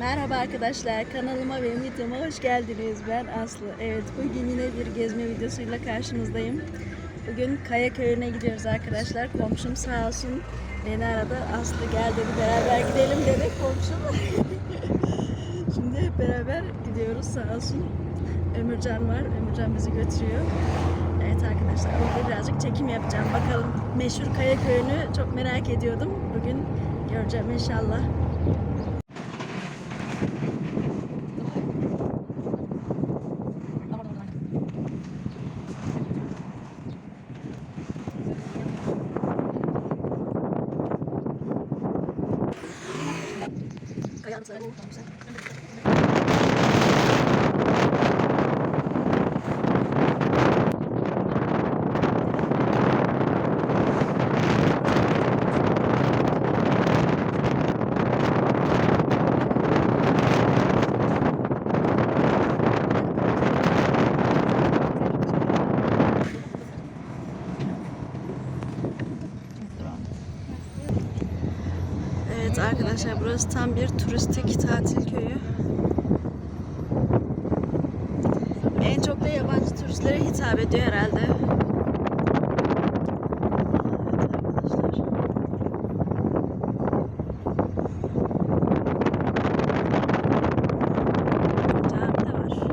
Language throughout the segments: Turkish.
Merhaba arkadaşlar, kanalıma ve videoma hoş geldiniz. Ben Aslı. Evet, bugün yine bir gezme videosuyla karşınızdayım. Bugün Kaya Köyü'ne gidiyoruz arkadaşlar. Komşum sağ olsun beni aradı. Aslı gel dedi, beraber gidelim dedi komşum. Şimdi hep beraber gidiyoruz sağ olsun. Ömürcan var, Ömürcan bizi götürüyor. Evet arkadaşlar, orada birazcık çekim yapacağım. Bakalım meşhur Kaya Köyü'nü çok merak ediyordum. Bugün göreceğim inşallah. Evet arkadaşlar burası tam bir turistik tatil köyü. En çok da yabancı turistlere hitap ediyor herhalde. Evet arkadaşlar. Cami de var.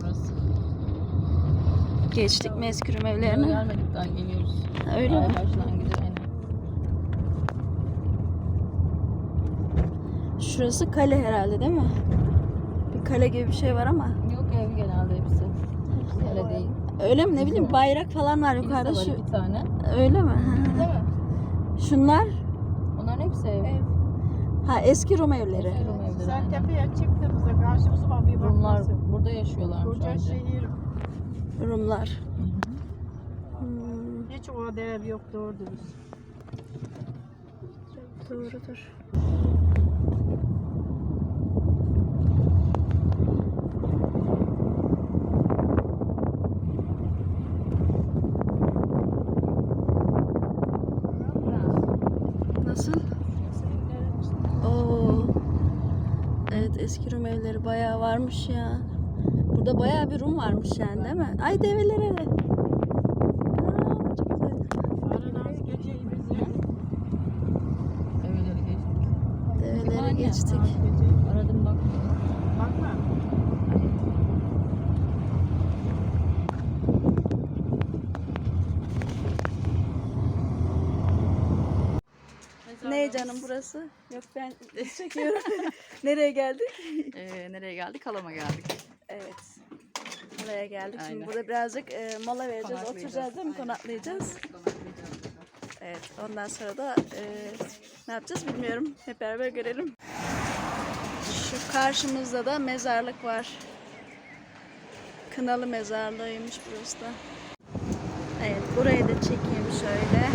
Burası. Geçtik meskürüm Böyle evlerine. gelmedik daha geliyoruz. Ha, Öyle mi? Aybaşı'dan gidiyor aynen. Şurası kale herhalde değil mi? Bir kale gibi bir şey var ama. Yok ev genelde hepsi. Öyle değil. Öyle mi? Ne bileyim bayrak falan var yukarıda şu. iki tane. Öyle mi? Değil mi? Şunlar Onların hepsi ev. ha eski Rum evleri. Eski Rum evleri, Sen aynen. tepeye çıktığımızda karşımıza bak bir Rumlar bakmasın. burada yaşıyorlarmış Koca şehir Rumlar. Hmm, hiç o değer yok doğru dürüst. doğrudur. Nasıl? Oo. Evet eski Rum evleri bayağı varmış ya. Burada bayağı bir Rum varmış yani değil mi? Ay develere. Develere geçtik. Aradım bak. Bakma. Ne canım burası? Yok ben çekiyorum. Nereye geldik? Ee, nereye geldik? Halama geldik. Evet. Buraya geldik. Şimdi Aynen. burada birazcık e, mola vereceğiz. Konaklayacağız. Oturacağız değil mi? Aynen. Konaklayacağız. Evet. Ondan sonra da e, ne yapacağız bilmiyorum. Hep beraber görelim. Şu karşımızda da mezarlık var. Kınalı mezarlığıymış burası da. Evet. Burayı da çekeyim şöyle.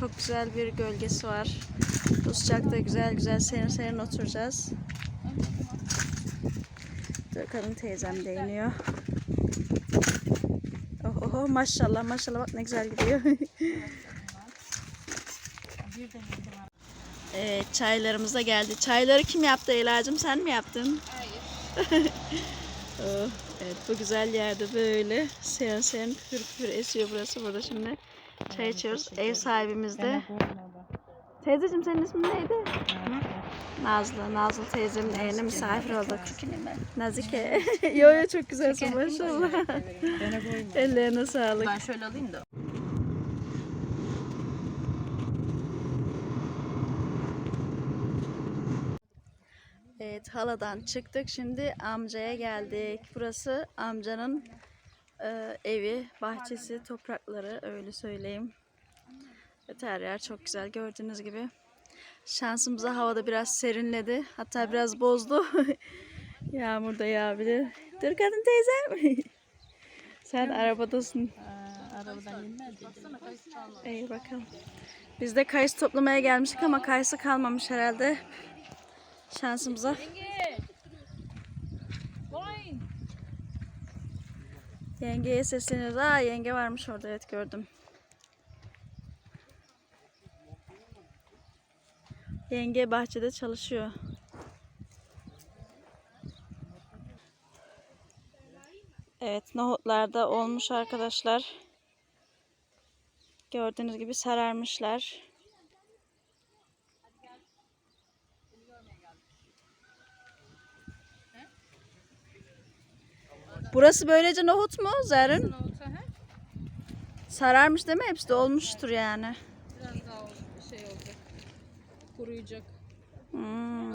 Çok güzel bir gölgesi var. Bu sıcakta güzel güzel serin serin oturacağız. Bakalım teyzem değiniyor. Oh, oh, oh, maşallah maşallah bak ne güzel gidiyor. evet çaylarımız da geldi. Çayları kim yaptı Ela'cığım sen mi yaptın? Hayır. oh, evet bu güzel yerde böyle serin serin pür pür esiyor burası. Burada şimdi çay içiyoruz. Ev sahibimiz de. Teyzeciğim senin ismin neydi? Nazlı. Nazlı teyzemin evine misafir olduk. Nazike. yo yo çok güzelsin maşallah. Ellerine sağlık. Ben şöyle alayım da. Evet haladan çıktık. Şimdi amcaya geldik. Burası amcanın e, evi, bahçesi, toprakları öyle söyleyeyim. Evet, her yer çok güzel gördüğünüz gibi. Şansımıza havada biraz serinledi. Hatta biraz bozdu. Yağmur da yağabilir. Dur kadın teyzem. Sen arabadasın. Arabadan inmez İyi bakalım. Biz de kayısı toplamaya gelmiştik ama kayısı kalmamış herhalde. Şansımıza. Yengeye sesleniyoruz. Aa yenge varmış orada evet gördüm. Yenge bahçede çalışıyor. Evet nohutlar da olmuş arkadaşlar. Gördüğünüz gibi sararmışlar. Burası böylece nohut mu Zerrin? Sararmış değil mi? Hepsi de olmuştur yani. Biraz daha şey olacak. Kuruyacak. Hmm.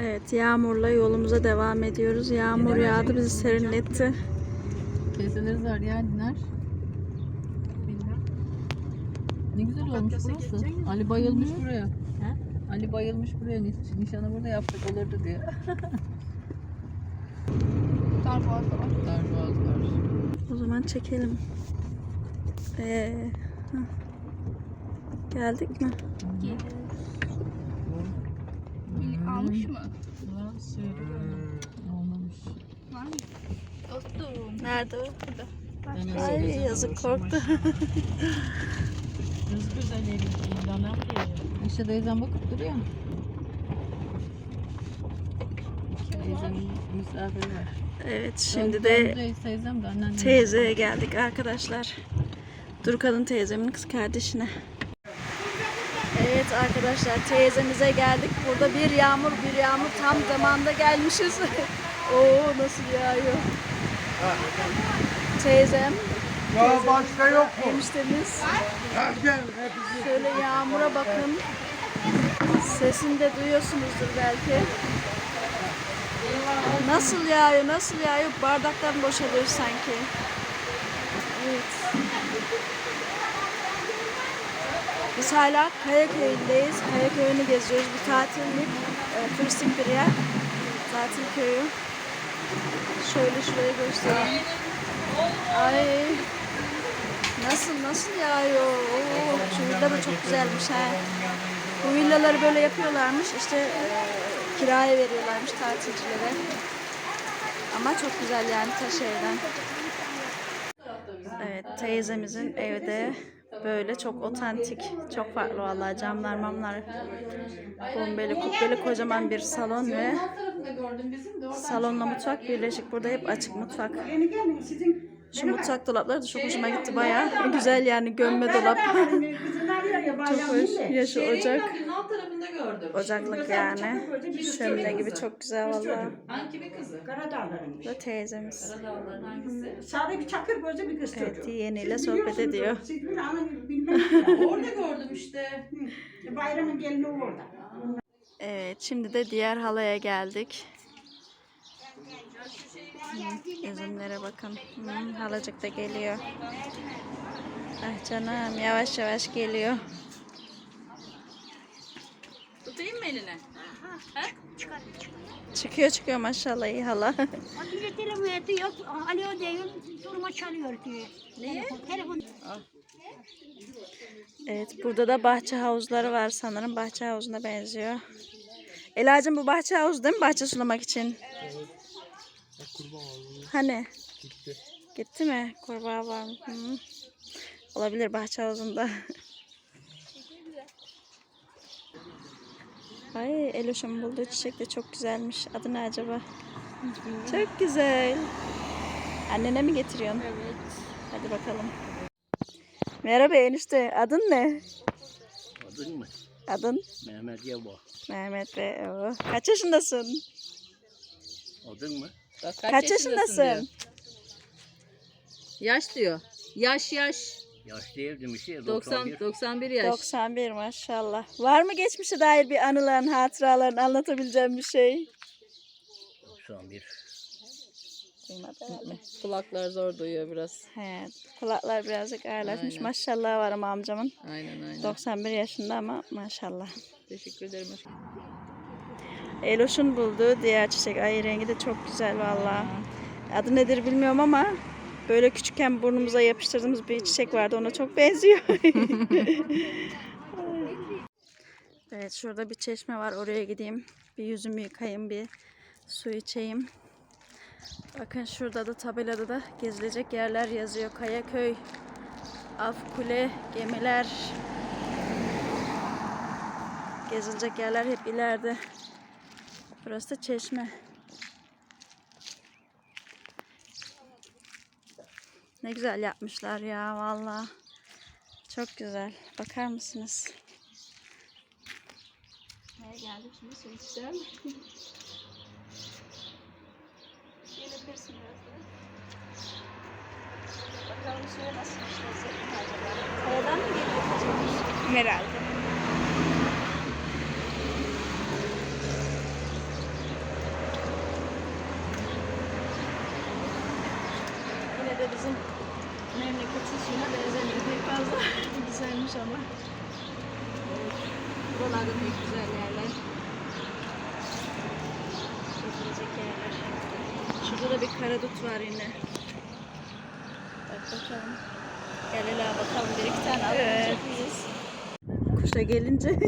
Evet yağmurla yolumuza devam ediyoruz. Yağmur yağdı bizi serinletti. Teyzeleri var ya. Bilmem. Ne güzel olmuş burası. Ali bayılmış buraya. Ali bayılmış buraya. Niş- Nişanı burada yaptık olurdu diye. Darboğaz da var. Darboğaz var. O zaman çekelim. Ee. Geldik mi? Almış mı? Söylüyorum. Olmamış. Nerede o? Ben Ay yazık. yazık korktu. Kız güzel evi. İlana diyor. İşte teyzem bakıp duruyor. Teyzemin misafiri var. Evet şimdi de teyzeye geldik arkadaşlar. Durkan'ın teyzemin kız kardeşine. Evet arkadaşlar teyzemize geldik. Burada bir yağmur bir yağmur tam zamanda gelmişiz. Oo nasıl yağıyor. Teyzem, Ya başka yok mu? eniştemiz. Gel. Şöyle yağmura bakın. Sesini de duyuyorsunuzdur belki. Nasıl yağıyor, nasıl yağıyor? Bardaktan boşalıyor sanki. Evet. Biz hala Kayaköy'ündeyiz. Kayaköy'ünü geziyoruz. Bir tatillik, e, turistik bir yer. Tatil köyü. Şöyle şurayı göstereyim. Ay. Nasıl nasıl yağıyor? Oo, şu villa da çok güzelmiş ha. Bu villaları böyle yapıyorlarmış. İşte e, kiraya veriyorlarmış tatilcilere. Ama çok güzel yani taş evden. Evet teyzemizin evde böyle çok otantik, çok farklı vallahi camlar mamlar. Bombeli kubbeli kocaman bir salon ve salonla mutfak birleşik. Burada hep açık mutfak. Şu mutfak dolapları da çok hoşuma gitti bayağı. Güzel yani gömme dolap. çok hoş. Yaşı ocak. Tarafında gördüm. Ocaklık yani. Şömine gibi çok güzel vallahi. Hangi bir kızı? Karadağların. Bu da teyzemiz. Dağların hangisi? Sade bir çakır gözü bir kız Evet çocuğu. yeğeniyle Siz sohbet ediyor. Siz bilin ama bilmem. Orada gördüm işte. Bayramın gelini orada. Evet şimdi de diğer halaya geldik. Üzümlere bakın. Hı, halacık da geliyor. Ah canım yavaş yavaş geliyor. Eline? Çıkıyor çıkıyor maşallah iyi hala. Önce telefon ediyor, alo diyor, duruma çalıyor diyor. Niye? Telefon, telefon. Evet burada da bahçe havuzları var sanırım. Bahçe havuzuna benziyor. Elacığım bu bahçe havuzu değil mi? Bahçe sulamak için. Hani? Gitti. Gitti mi? Kurbağa var mı? Hı. Olabilir bahçe havuzunda. Ay Eloş'un bulduğu çiçek de çok güzelmiş. Adı ne acaba? Çok güzel. Annene mi getiriyorsun? Evet. Hadi bakalım. Merhaba enişte. Adın ne? Adın mı? Adın? Mehmet Yabo. Mehmet. Oo. Kaç yaşındasın? Adın mı? Bak, Kaç, yaşındasın? diyor. Yaş diyor. Yaş yaş. Yaşlı evdim işte. 90 91. 91 yaş. 91 maşallah. Var mı geçmişe dair bir anıların, hatıraların anlatabileceğim bir şey? 91. Duymadı herhalde. Kulaklar zor duyuyor biraz. He, kulaklar birazcık ağırlaşmış. Aynen. Maşallah var ama amcamın. Aynen aynen. 91 yaşında ama maşallah. Teşekkür ederim. Eloş'un bulduğu diğer çiçek. Ay rengi de çok güzel valla. Adı nedir bilmiyorum ama böyle küçükken burnumuza yapıştırdığımız bir çiçek vardı. Ona çok benziyor. evet şurada bir çeşme var. Oraya gideyim. Bir yüzümü yıkayayım. Bir su içeyim. Bakın şurada da tabelada da gezilecek yerler yazıyor. Kayaköy, Afkule, gemiler. Gezilecek yerler hep ileride. Burası da çeşme. Ne güzel yapmışlar ya valla. Çok güzel. Bakar mısınız? Nereye geldik şimdi su içeceğim. Gelebilirsin birazdan. Bakalım suya nasıl işleyecek acaba? Kayadan mı geliyor? Herhalde. Yine de bizim memleketin suyuna fazla. Güzelmiş ama. Evet. Buralarda pek güzel yerler. Çekilecek yerler. Şurada da bir karadut var yine. Bak bakalım. Gel hele bakalım bir iki tane alabilecek miyiz? Kuşa gelince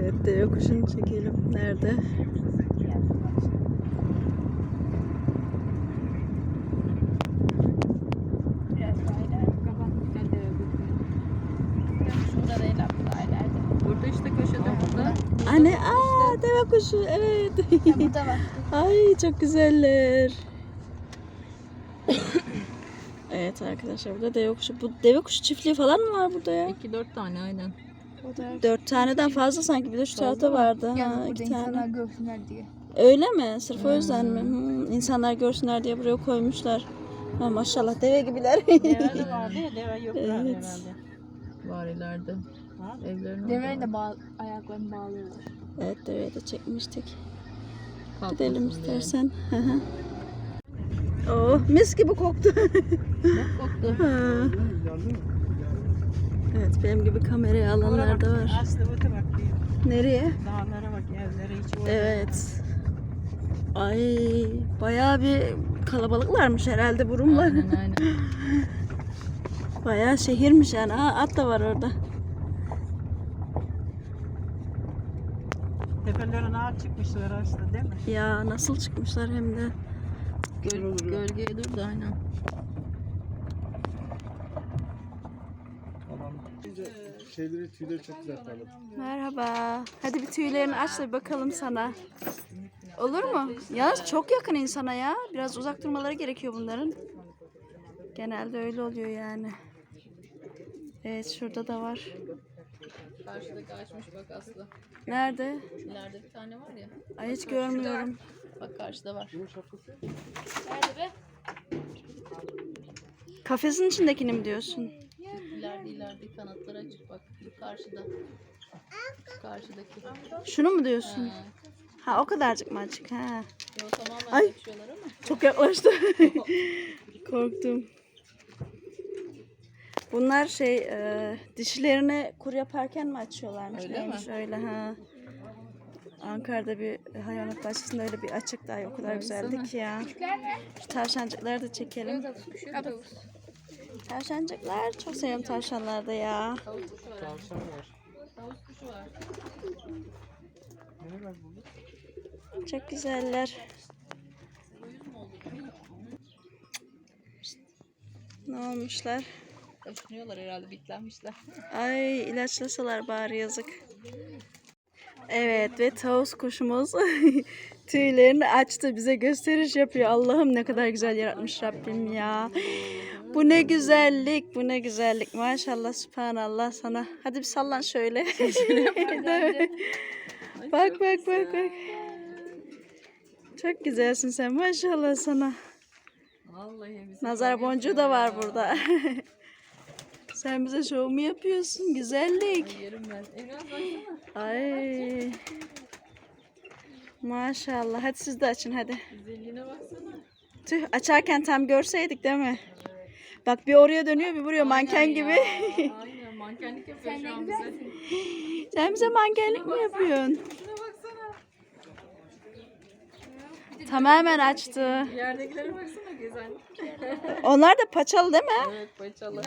Evet deve kuşunu çekelim. Nerede? Biraz daha ileride. Şurada değil abla ileride. Burada işte köşede burada. Anne aa deve kuşu evet. burada var. Ay çok güzeller. evet arkadaşlar burada deve kuşu. Bu deve kuşu çiftliği falan mı var burada ya? 2-4 tane aynen. Dört taneden fazla sanki bir de şu tarafta vardı. Ha, iki tane. görsünler diye. Öyle mi? Sırf o yüzden mi? Hmm, insanlar görsünler diye buraya koymuşlar. Ha, maşallah deve gibiler. Deve de vardı ya deve yok Evet. herhalde. Var ileride. Ha? Evlerin Devenin de bağ ayaklarını bağlıyorlar. Evet deveye de çekmiştik. Kalkmasın Gidelim istersen. Hı. oh mis gibi koktu. Koktu. Evet benim gibi kamerayı alanlar da var. Aslı bak. Nereye? Dağlara bak evlere hiç. Evet. Ay bayağı bir kalabalıklarmış herhalde burumlar. Aynen aynen. Bayağı şehirmiş yani. Aa, at da var orada. Çıkmışlar aslında değil mi? Ya nasıl çıkmışlar hem de. Göl, gölgeye dur da aynen. Şeyleri tüyleri çok güzel parladı. Merhaba. Hadi bir tüylerini aç da bir bakalım sana. Olur mu? Yalnız çok yakın insana ya. Biraz uzak durmaları gerekiyor bunların. Genelde öyle oluyor yani. Evet şurada da var. Karşıdaki açmış bak Aslı. Nerede? İleride bir tane var ya. Ay hiç görmüyorum. Bak karşıda var. Nerede be? Kafesin içindekini mi diyorsun? İleride ileride kanatları açık bak. Karşıda. Karşıdaki. Şunu mu diyorsun? Ha. Ha o kadarcık mı açık? Ha. Yo tamamen Ay. açıyorlar ama. Çok yaklaştı. Korktum. Bunlar şey e, dişlerini kur yaparken mi açıyorlarmış? Öyle mi? Neymiş öyle ha. Ankara'da bir hayvanat bahçesinde öyle bir açık ay o kadar güzeldi ki ya. Şu tavşancıkları da çekelim. Tavşancıklar çok seviyorum tavşanlarda ya. Tavus kuşu var. Tavşan var. Tavus kuşu var. Ne var burada? Çok güzeller. Ne olmuşlar? Kaşınıyorlar herhalde bitlenmişler. Ay ilaçlasalar bari yazık. Evet ve tavus kuşumuz tüylerini açtı bize gösteriş yapıyor. Allah'ım ne kadar güzel yaratmış Rabbim ya. Bu ne güzellik, bu ne güzellik. Maşallah, subhanallah sana. Hadi bir sallan şöyle. Bak bak bak bak. Çok güzelsin sen maşallah sana. Vallahi Nazar boncuğu da var burada. Sen bize şov mu yapıyorsun? Güzellik. yerim ben. Evren baksana. Ay. Maşallah. Hadi siz de açın hadi. Güzelliğine baksana. Tüh açarken tam görseydik değil mi? Bak bir oraya dönüyor bir buraya manken gibi. Aynen mankenlik yapıyor şu an bize. Sen bize mankenlik mi yapıyorsun? Şuna baksana. Tamamen açtı. Yerdekilere baksana güzel. Onlar da paçalı değil mi? Evet paçalı.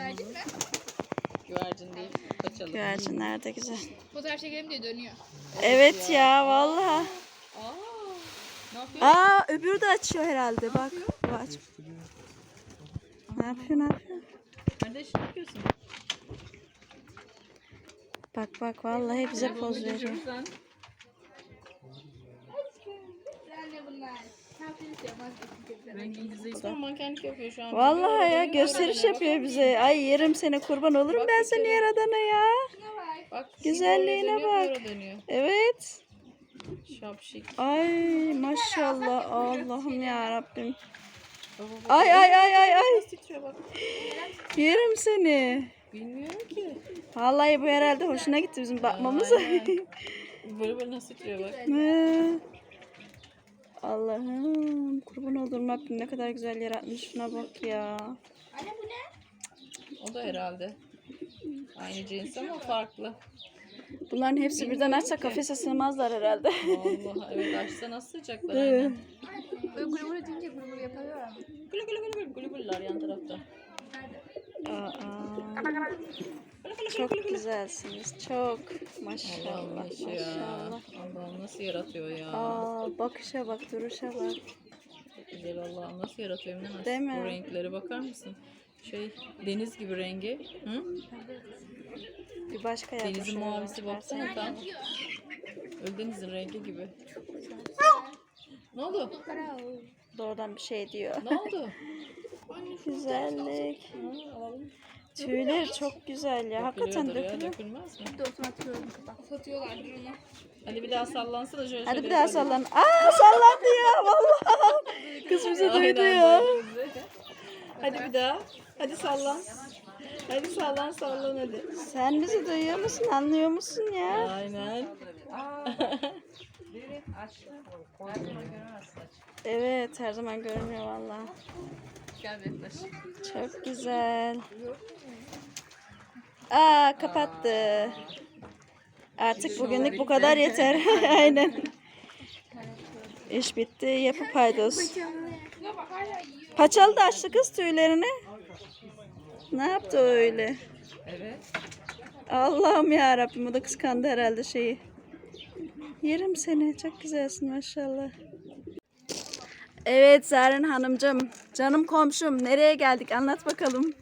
Güvercin değil. Kaçalım. Güvercinler de güzel. Fotoğraf çekelim diye dönüyor. Evet ya vallahi. Aa, ne yapıyor? Aa öbürü de açıyor herhalde bak. Bu aç. Ne yapıyor ne yapıyor? Kardeş ne yapıyorsun? Bak bak vallahi bize poz veriyor. Anne bunlar. Mankenlik yapıyor şu an. Vallahi ya gösteriş yapıyor bize. Ay yerim seni kurban olurum ben seni yer adana ya. Bak, Güzelliğine bak. Evet. Şapşik. Ay maşallah Allah'ım ya Rabbim. Ay ay ay ay ay. Yerim seni. Bilmiyorum ki. Vallahi bu herhalde hoşuna gitti bizim bakmamız. Böyle böyle nasıl titriyor bak. Allah'ım kurban olduğum Rabbim ne kadar güzel yaratmış şuna bak ya. O da herhalde. Aynı cins ama farklı. Bunların hepsi birden açsa kafese sığmazlar herhalde. Allah evet açsa nasıl sıcaklar Evet. aynen. Böyle deyince gulu gulu yapıyorlar ama. Gülü gülü gülü gülü gülü gülüler yan tarafta. Aa, çok güzelsiniz çok. Maşallah Allah maşallah. Allah'ım nasıl yaratıyor ya. Aa, bakışa bak duruşa bak. Güzel Allah'ım nasıl yaratıyor Naz? Değil mi? Bu renklere bakar mısın? Şey deniz gibi rengi. Hı? Bir başka yapmış. Denizin mavisi baksana tam. Öldeniz'in rengi gibi. ne oldu? Doğrudan bir şey diyor. Ne oldu? Güzellik. Tüyler çok güzel ya. Hakikaten Dökülüyordur ya, dökülüyor. dökülmez mi? Satıyorlar onu. Hadi bir daha sallansın da şöyle Hadi bir daha sallan. Aa sallandı ya vallahi. Kız bizi duydu ya. Hadi bir daha. Hadi sallan. Hadi sallan sallan hadi. Sen bizi duyuyor musun? Anlıyor musun ya? Aynen. Evet her zaman görünüyor vallahi. Çok güzel. Aa kapattı. Artık bugünlük bu kadar yeter. Aynen. İş bitti. Yapı paydos. Paçalı da açtı kız tüylerini. Ne yaptı öyle? Evet. Allah'ım ya Rabbim o da kıskandı herhalde şeyi. Yerim seni. Çok güzelsin maşallah. Evet Zerrin Hanımcığım. Canım komşum. Nereye geldik? Anlat bakalım.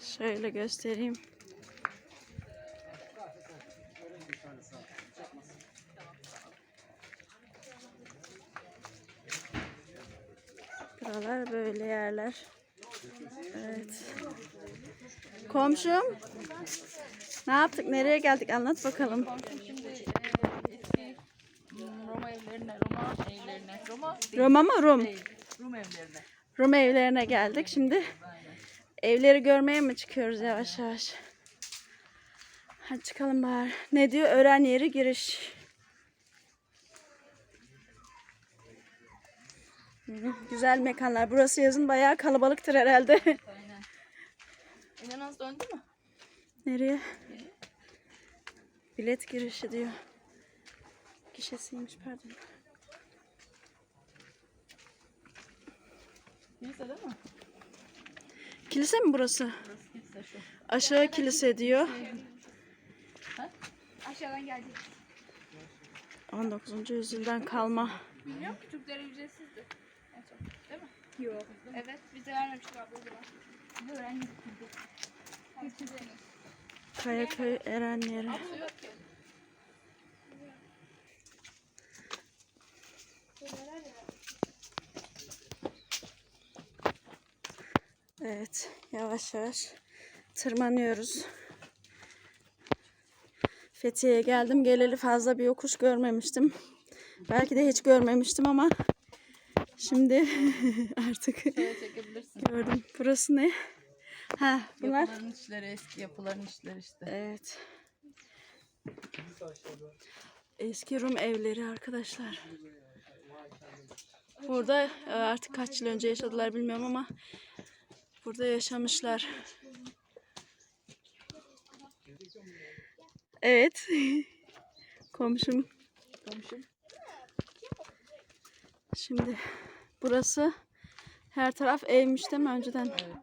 Şöyle göstereyim. Buralar böyle yerler. Evet. Komşum. Ne yaptık? Nereye geldik? Anlat bakalım. Komşum şimdi e, eski hmm, Roma evlerine, Roma evlerine, Roma Roma mı Rum? değil, Rum evlerine. Rum evlerine geldik. Şimdi evleri görmeye mi çıkıyoruz yavaş yavaş? Hadi çıkalım bari. Ne diyor? Öğren yeri giriş. Güzel mekanlar. Burası yazın bayağı kalabalıktır herhalde. Aynen. İnanaz döndü mü? Nereye? Bilet girişi diyor. Gişesiymiş pardon. Neyse değil mi? Kilise mi burası? Neyse şu. Aşağı kilise diyor. Aşağıdan geldik. 19. yüzyıldan kalma. Bilmiyorum ki Türklere ücretsizdi. En son. Değil mi? Yok. Evet. Bize vermemiştik abla o zaman. Biz öğrendik. Kayaköy Erenleri. Su yok ki. Evet, yavaş yavaş tırmanıyoruz. Fethiye'ye geldim. Geleli fazla bir yokuş görmemiştim. Belki de hiç görmemiştim ama şimdi artık gördüm. Burası ne? Ha, bunlar. Yapıların işleri, eski yapıların işleri işte. Evet. Eski Rum evleri arkadaşlar. Burada e, artık kaç yıl önce yaşadılar bilmiyorum ama burada yaşamışlar. Evet. Komşum. Komşum. Şimdi burası her taraf evmiş değil mi önceden? Evet.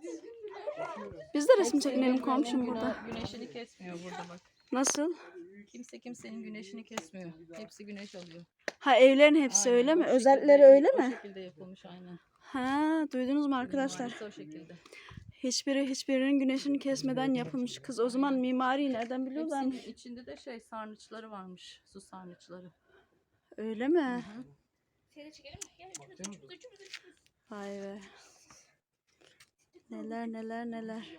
Biz de resim çekinelim komşum burada. Güneşini kesmiyor burada bak. Nasıl? Kimse kimsenin güneşini kesmiyor. Hepsi güneş alıyor. Ha evlerin hepsi Aynen, öyle mi? o şekilde- öyle O mi? şekilde yapılmış aynen. Ha duydunuz mu arkadaşlar? Mimarisi o şekilde. Hiçbiri hiçbirinin güneşini kesmeden yapılmış. Kız o zaman mimariyi nereden biliyorlarmış? Hepsinin içinde de şey sarnıçları varmış. Su sarnıçları. Öyle mi? Seni çekelim mi? Gel. Vay be. Neler neler neler.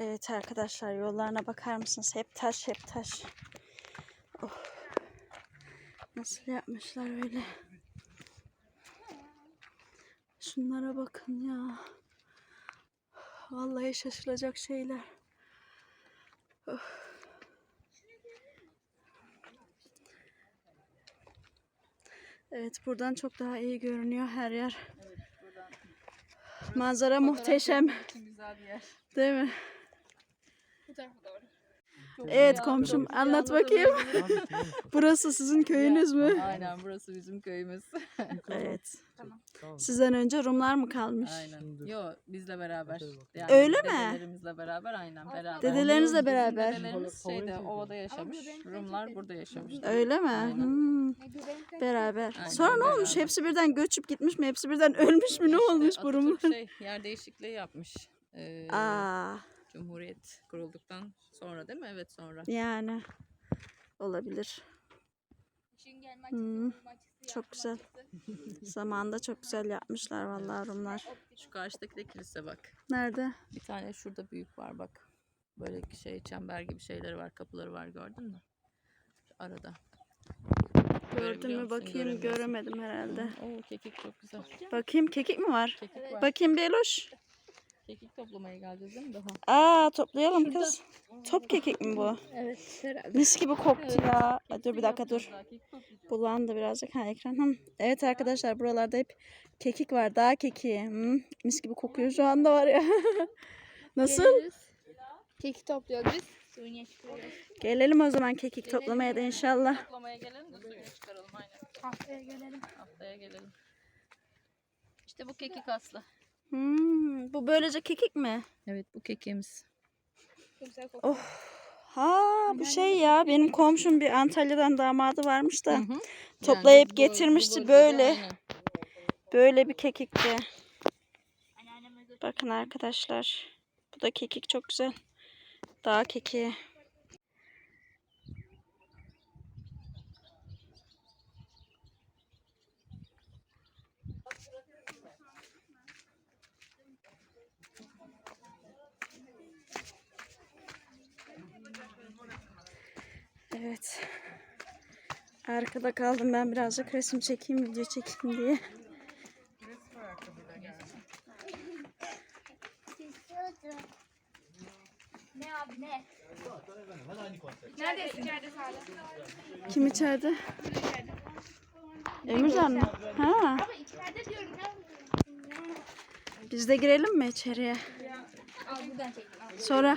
Evet arkadaşlar yollarına bakar mısınız? Hep taş hep taş. Oh. Nasıl yapmışlar öyle. Şunlara bakın ya. Vallahi şaşılacak şeyler. Oh. Evet buradan çok daha iyi görünüyor her yer. Manzara muhteşem. güzel bir yer. Değil mi? Evet komşum anlat bakayım. Burası sizin köyünüz mü? Aynen burası bizim köyümüz. Evet. Tamam. Sizden önce Rumlar mı kalmış? aynen. Yo bizle beraber. Yani Öyle mi? Dedelerimizle beraber aynen beraber. Dedelerinizle beraber. Dedelerimiz şeyde ovada yaşamış. Rumlar burada yaşamış. Öyle mi? Hmm, beraber. Aynen, Sonra ne olmuş? beraber. Hepsi birden göçüp gitmiş mi? Hepsi birden ölmüş mü? Ne İşte olmuş bu Rumlar? şey yer değişikliği yapmış. Ee, Aa, Cumhuriyet kurulduktan sonra değil mi? Evet sonra. yani olabilir. İşin gelme Hmm, açısı, durma açısı, çok güzel. açısı. Zamanında çok güzel yapmışlar vallahi Rumlar. Şu karşıdaki de kilise bak. Nerede? Bir tane şurada büyük var bak. Böyle şey çember gibi şeyleri var, kapıları var gördün mü? Şu arada. Gördün Görebiliyor mü musun? bakayım Göremiyorsun. göremedim herhalde. Oo kekik çok güzel. Bakayım kekik mi var? Kekik var. Bakayım Beloş. Kekik toplamaya geleceğiz değil mi daha? Aa toplayalım kız. Top kekik mi bu? Evet herhalde. Mis gibi koktu ya. Aa, Dur bir dakika dur. Daha kekik. Bulandı birazcık ha ekran. Hı. Evet arkadaşlar buralarda hep kekik var. Dağ kekiği. Hı. Mis gibi kokuyor şu anda var ya. Nasıl? Geliriz. Keki topluyoruz biz. Suyunu çıkarıyoruz. Gelelim o zaman kekik toplamaya da inşallah. Toplamaya gelelim de suyunu çıkaralım aynen. Haftaya gelelim. Haftaya gelelim. İşte bu kekik aslı. Hmm, bu böylece kekik mi? Evet bu kekiğimiz. Oh. Ha bu şey ya benim komşum bir Antalya'dan damadı varmış da Hı hı. toplayıp Yani bu- bu getirmişti bölgede böyle. Böyle bir kekikti. Bakın arkadaşlar. Bu da kekik çok güzel. Dağ kekiği. Evet. Arkada kaldım ben birazcık resim çekeyim, video çekeyim diye. Ne abi ne? Neredesin? Hala? Kim içeride? Emircan mı? Ha. Ama içeride diyorum ya. Biz de girelim mi içeriye? Sonra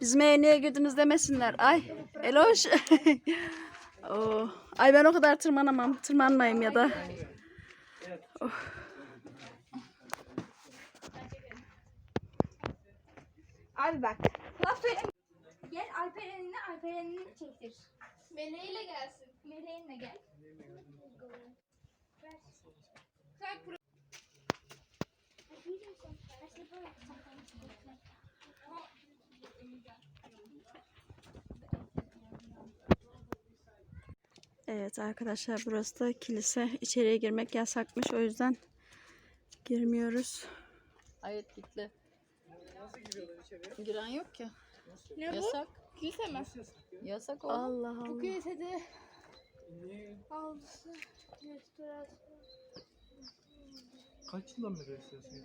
bizim eve niye girdiniz demesinler. Ay Eloş. Oo. Ay ben o kadar tırmanamam. Tırmanmayayım ya da. Abi bak. Laf söyle. Gel Alperen'inle Alperen'ini çektir. Meleğiyle gelsin. Meleğinle gel. Ver. Sen pro- Evet arkadaşlar burası da kilise. İçeriye girmek yasakmış. O yüzden girmiyoruz. Hayır kilitli. Giren yok ki. Ne bu? Yasak. Kilise mi? Yasak oğlum. Allah Bu Allah. kilisede aldısı restorasyon. Kaç yıldan beri yaşıyorsun?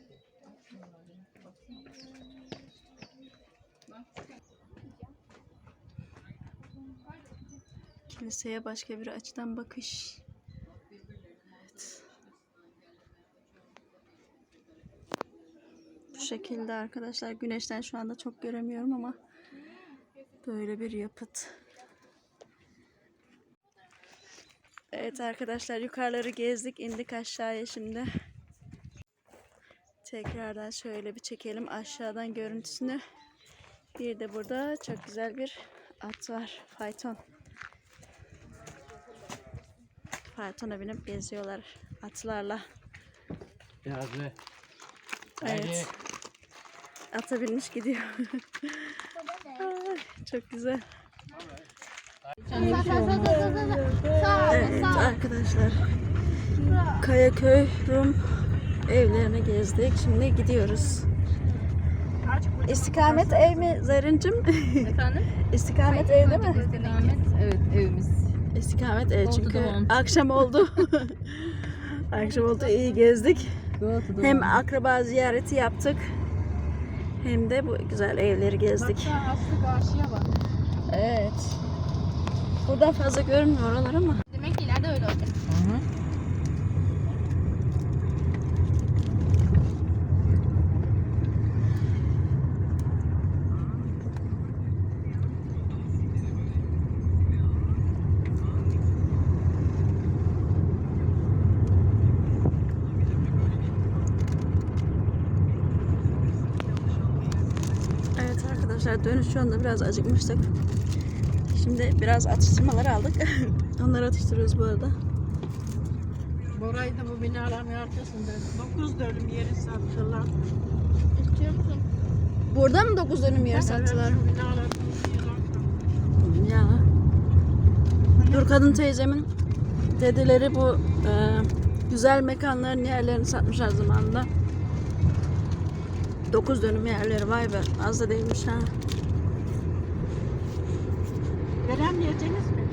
Kiliseye başka bir açıdan bakış. Evet. Bu şekilde arkadaşlar güneşten şu anda çok göremiyorum ama böyle bir yapıt. Evet arkadaşlar yukarıları gezdik indik aşağıya şimdi. Tekrardan şöyle bir çekelim aşağıdan görüntüsünü. Bir de burada çok güzel bir at var. Fayton. Faytona binip geziyorlar atlarla. Biraz be. Evet. Ata binmiş gidiyor. Çok güzel. Evet arkadaşlar. Kayaköy Rum evlerini gezdik. Şimdi gidiyoruz. İstikamet ev mi Zerrin'cim? Efendim? İstikamet ev değil mi? İstikamet. Evet evimiz. İstikamet ev çünkü akşam oldu. akşam oldu iyi gezdik. Hem akraba ziyareti yaptık. Hem de bu güzel evleri gezdik. Aslı karşıya bak. Evet. Buradan fazla görünmüyor oralar ama. Demek ki ileride öyle olacak. Evet arkadaşlar dönüş yolunda biraz acıkmıştık. Şimdi biraz atıştırmalar aldık. Onları atıştırıyoruz bu arada. Bora'yı da bu binaların arkasında. 9 dönüm yeri sattılar. Burada mı 9 dönüm yer sattılar? Şu binaların Ya. Dur kadın teyzemin dedeleri bu e, güzel mekanların yerlerini satmışlar zamanında. 9 dönüm yerleri vay be az da değilmiş ha. veremeyeceğiniz mi?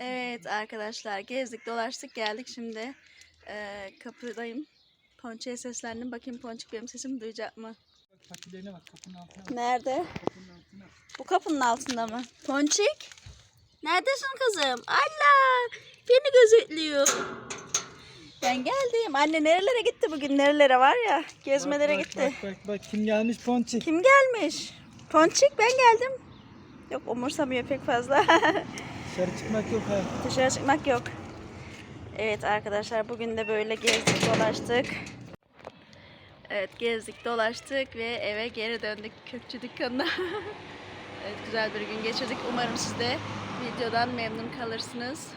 Evet arkadaşlar gezdik dolaştık geldik şimdi e, kapıdayım. Ponçik'e seslendim bakayım Ponçik benim sesimi duyacak mı? Patilerine bak kapının altına. Nerede? Bu kapının altında mı? Ponçik? Neredesin kızım? Allah! Beni gözetliyor. Ben geldim. Anne nerelere gitti bugün? Nerelere var ya? Gezmelere bak, gitti. Bak bak bak kim gelmiş Ponçik. Kim gelmiş? Ponçik ben geldim. Yok umursamıyor pek fazla. Dışarı çıkmak yok ha. Dışarı çıkmak yok. Evet arkadaşlar bugün de böyle gezdik dolaştık. Evet gezdik dolaştık ve eve geri döndük kökçü dükkanına. evet güzel bir gün geçirdik. Umarım siz de videodan memnun kalırsınız.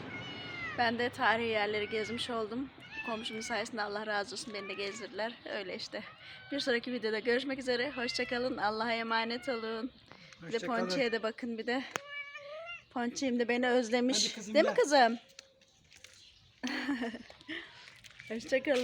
Ben de tarihi yerleri gezmiş oldum. Komşumun sayesinde Allah razı olsun beni de gezdirdiler. Öyle işte. Bir sonraki videoda görüşmek üzere. Hoşçakalın. Allah'a emanet olun. Bir de Hoşça kalın. Ponçi'ye de bakın bir de. Ponçiğim de beni özlemiş. Hadi kızım Değil mi gel. kızım? Hoşçakalın.